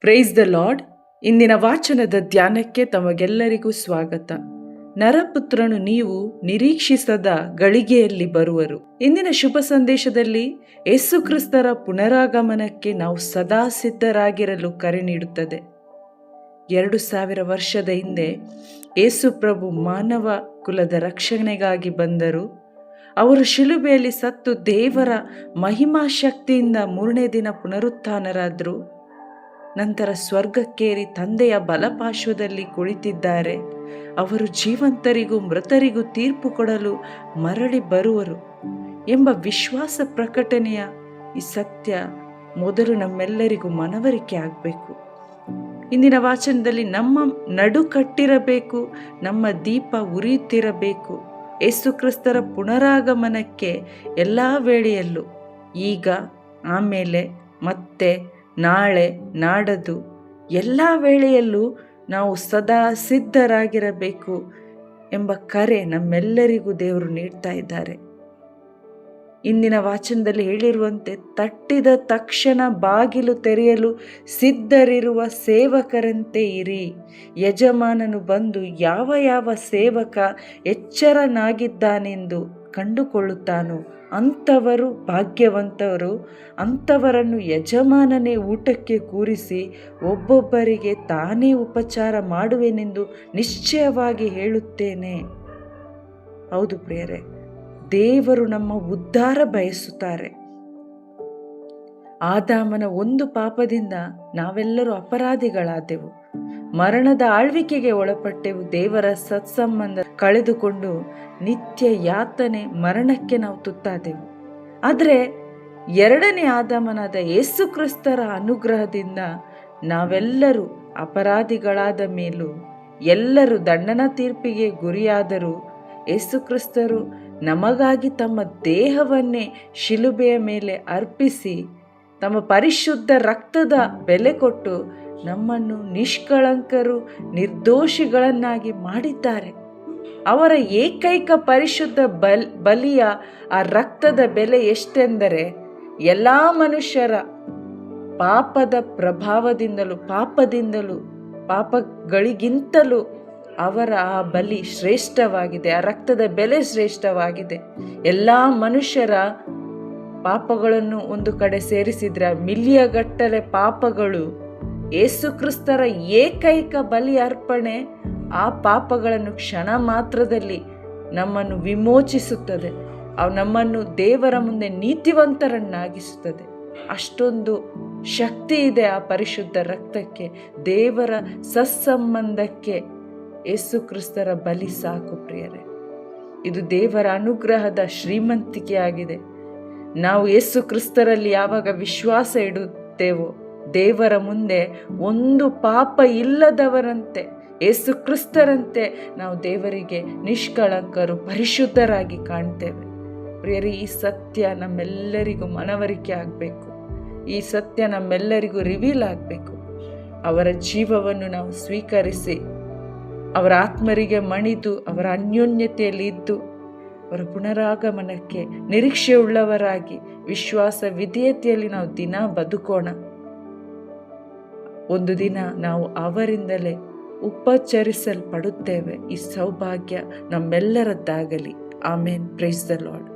Price the lord ಇಂದಿನ ವಾಚನದ ಧ್ಯಾನಕ್ಕೆ ತಮಗೆಲ್ಲರಿಗೂ ಸ್ವಾಗತ. ನರಪುತ್ರನು ನೀವು ನಿರೀಕ್ಷಿಸದ ಗಳಿಗೆಯಲ್ಲಿ ಬರುವರು. ಇಂದಿನ ಶುಭ ಸಂದೇಶದಲ್ಲಿ ಯೇಸು ಕ್ರಿಸ್ತರ ಪುನರಾಗಮನಕ್ಕೆ ನಾವು ಸದಾ ಸಿದ್ಧರಾಗಿರಲು ಕರೆ ನೀಡುತ್ತದೆ. ಎರಡು ಸಾವಿರ ವರ್ಷದ ಹಿಂದೆ ಯೇಸು ಪ್ರಭು ಮಾನವ ಕುಲದ ರಕ್ಷಣೆಗಾಗಿ ಬಂದರು. ಅವರು ಶಿಲುಬೆಯಲ್ಲಿ ಸತ್ತು ದೇವರ ಮಹಿಮಾ ಶಕ್ತಿಯಿಂದ ಮೂರನೇ ದಿನ ಪುನರುತ್ಥಾನರಾದರು. ನಂತರ ಸ್ವರ್ಗಕ್ಕೇರಿ ತಂದೆಯ ಬಲಪಾರ್ಶ್ವದಲ್ಲಿ ಕುಳಿತಿದ್ದಾರೆ. ಅವರು ಜೀವಂತರಿಗೂ ಮೃತರಿಗೂ ತೀರ್ಪು ಕೊಡಲು ಮರಳಿ ಬರುವರು ಎಂಬ ವಿಶ್ವಾಸ ಪ್ರಕಟಣೆಯ ಈ ಸತ್ಯ ಮೊದಲು ನಮ್ಮೆಲ್ಲರಿಗೂ ಮನವರಿಕೆ ಆಗಬೇಕು. ಇಂದಿನ ವಾಚನದಲ್ಲಿ ನಮ್ಮ ನಡು ಕಟ್ಟಿರಬೇಕು, ನಮ್ಮ ದೀಪ ಉರಿಯುತ್ತಿರಬೇಕು. ಯೇಸು ಕ್ರಿಸ್ತರ ಪುನರಾಗಮನಕ್ಕೆ ಎಲ್ಲ ವೇಳೆಯಲ್ಲೂ ಈಗ, ಆಮೇಲೆ, ಮತ್ತೆ ನಾಳೆ ನಾಡದು ಎಲ್ಲ ವೇಳೆಯಲ್ಲೂ ನಾವು ಸದಾ ಸಿದ್ಧರಾಗಿರಬೇಕು ಎಂಬ ಕರೆ ನಮ್ಮೆಲ್ಲರಿಗೂ ದೇವರು ನೀಡ್ತಾ ಇದ್ದಾರೆ. ಇಂದಿನ ವಾಚನದಲ್ಲಿ ಹೇಳಿರುವಂತೆ ತಟ್ಟಿದ ತಕ್ಷಣ ಬಾಗಿಲು ತೆರೆಯಲು ಸಿದ್ಧರಿರುವ ಸೇವಕರಂತೆ ಇರಿ. ಯಜಮಾನನು ಬಂದು ಯಾವ ಯಾವ ಸೇವಕ ಎಚ್ಚರನಾಗಿದ್ದಾನೆಂದು ಕಂಡುಕೊಳ್ಳುತ್ತಾನೋ? ಅಂಥವರು ಭಾಗ್ಯವಂತವರು ಅಂಥವರನ್ನು ಯಜಮಾನನೇ ಊಟಕ್ಕೆ ಕೂರಿಸಿ ಒಬ್ಬೊಬ್ಬರಿಗೆ ತಾನೇ ಉಪಚಾರ ಮಾಡುವೆನೆಂದು ನಿಶ್ಚಯವಾಗಿ ಹೇಳುತ್ತೇನೆ. ಹೌದು ಪ್ರಿಯರೇ, ದೇವರು ನಮ್ಮ ಉದ್ಧಾರ ಬಯಸುತ್ತಾರೆ. ಆದಾಮನ ಒಂದು ಪಾಪದಿಂದ ನಾವೆಲ್ಲರೂ ಅಪರಾಧಿಗಳಾದೆವು. ಮರಣದ ಆಳ್ವಿಕೆಗೆ ಒಳಪಟ್ಟೆವು ದೇವರ ಸತ್ಸಂಬಂಧ ಕಳೆದುಕೊಂಡು ನಿತ್ಯ ಯಾತನೆ ಮರಣಕ್ಕೆ ನಾವು ತುತ್ತಾದೆವು. ಆದರೆ ಎರಡನೇ ಆದಮನಾದ ಯೇಸು ಕ್ರಿಸ್ತರ ಅನುಗ್ರಹದಿಂದ ನಾವೆಲ್ಲರೂ ಅಪರಾಧಿಗಳಾದ ಮೇಲೂ ಎಲ್ಲರೂ ದಂಡನ ತೀರ್ಪಿಗೆ ಗುರಿಯಾದರೂ ಯೇಸು ಕ್ರಿಸ್ತರು ನಮಗಾಗಿ ತಮ್ಮ ದೇಹವನ್ನೇ ಶಿಲುಬೆಯ ಮೇಲೆ ಅರ್ಪಿಸಿ ತಮ್ಮ ಪರಿಶುದ್ಧ ರಕ್ತದ ಬೆಲೆ ಕೊಟ್ಟು ನಮ್ಮನ್ನು ನಿಷ್ಕಳಂಕರು, ನಿರ್ದೋಷಿಗಳನ್ನಾಗಿ ಮಾಡಿದ್ದಾರೆ. ಅವರ ಏಕೈಕ ಪರಿಶುದ್ಧ ಬಲ್, ಬಲಿಯ ಆ ರಕ್ತದ ಬೆಲೆ ಎಷ್ಟೆಂದರೆ, ಎಲ್ಲ ಮನುಷ್ಯರ ಪಾಪದ ಪ್ರಭಾವದಿಂದಲೂ, ಪಾಪದಿಂದಲೂ, ಪಾಪಗಳಿಗಿಂತಲೂ ಅವರ ಆ ಬಲಿ ಶ್ರೇಷ್ಠವಾಗಿದೆ, ಆ ರಕ್ತದ ಬೆಲೆ ಶ್ರೇಷ್ಠವಾಗಿದೆ. ಎಲ್ಲ ಮನುಷ್ಯರ ಪಾಪಗಳನ್ನು ಒಂದು ಕಡೆ ಸೇರಿಸಿದ್ರೆ ಮಿಲಿಯಗಟ್ಟಲೆ ಪಾಪಗಳು ಏಸು ಕ್ರಿಸ್ತರ ಏಕೈಕ ಬಲಿ ಅರ್ಪಣೆ ಆ ಪಾಪಗಳನ್ನು ಕ್ಷಣ ಮಾತ್ರದಲ್ಲಿ ನಮ್ಮನ್ನು ವಿಮೋಚಿಸುತ್ತದೆ. ಅವು ನಮ್ಮನ್ನು ದೇವರ ಮುಂದೆ ನೀತಿವಂತರನ್ನಾಗಿಸುತ್ತದೆ. ಅಷ್ಟೊಂದು ಶಕ್ತಿ ಇದೆ ಆ ಪರಿಶುದ್ಧ ರಕ್ತಕ್ಕೆ, ದೇವರ ಸತ್ಸಂಬಂಧಕ್ಕೆ. ಯೇಸು ಕ್ರಿಸ್ತರ ಬಲಿ ಸಾಕು ಪ್ರಿಯರೇ. ಇದು ದೇವರ ಅನುಗ್ರಹದ ಶ್ರೀಮಂತಿಕೆಯಾಗಿದೆ. ನಾವು ಯೇಸು ಕ್ರಿಸ್ತರಲ್ಲಿ ಯಾವಾಗ ವಿಶ್ವಾಸ ಇಡುತ್ತೇವೋ ದೇವರ ಮುಂದೆ ಒಂದು ಪಾಪ ಇಲ್ಲದವರಂತೆ ಏಸು ಕ್ರಿಸ್ತರಂತೆ ನಾವು ದೇವರಿಗೆ ನಿಷ್ಕಳಂಕರು, ಪರಿಶುದ್ಧರಾಗಿ ಕಾಣ್ತೇವೆ. ಪ್ರಿಯರಿ, ಈ ಸತ್ಯ ನಮ್ಮೆಲ್ಲರಿಗೂ ಮನವರಿಕೆ ಆಗಬೇಕು. ಈ ಸತ್ಯ ನಮ್ಮೆಲ್ಲರಿಗೂ ರಿವೀಲ್ ಆಗಬೇಕು. ಅವರ ಜೀವವನ್ನು ನಾವು ಸ್ವೀಕರಿಸಿ, ಅವರ ಆತ್ಮರಿಗೆ ಮಣಿದು, ಅವರ ಅನ್ಯೋನ್ಯತೆಯಲ್ಲಿ ಇದ್ದು, ಅವರ ಪುನರಾಗಮನಕ್ಕೆ ನಿರೀಕ್ಷೆ ಉಳ್ಳವರಾಗಿ ವಿಶ್ವಾಸ ವಿಧೇಯತೆಯಲ್ಲಿ ನಾವು ದಿನ ಬದುಕೋಣ. ಒಂದು ದಿನ ನಾವು ಅವರಿಂದಲೇ ಉಪಚರಿಸಲ್ಪಡುತ್ತೇವೆ ಈ ಸೌಭಾಗ್ಯ ನಮ್ಮೆಲ್ಲರದ್ದಾಗಲಿ. ಆಮೇನ್. Praise the Lord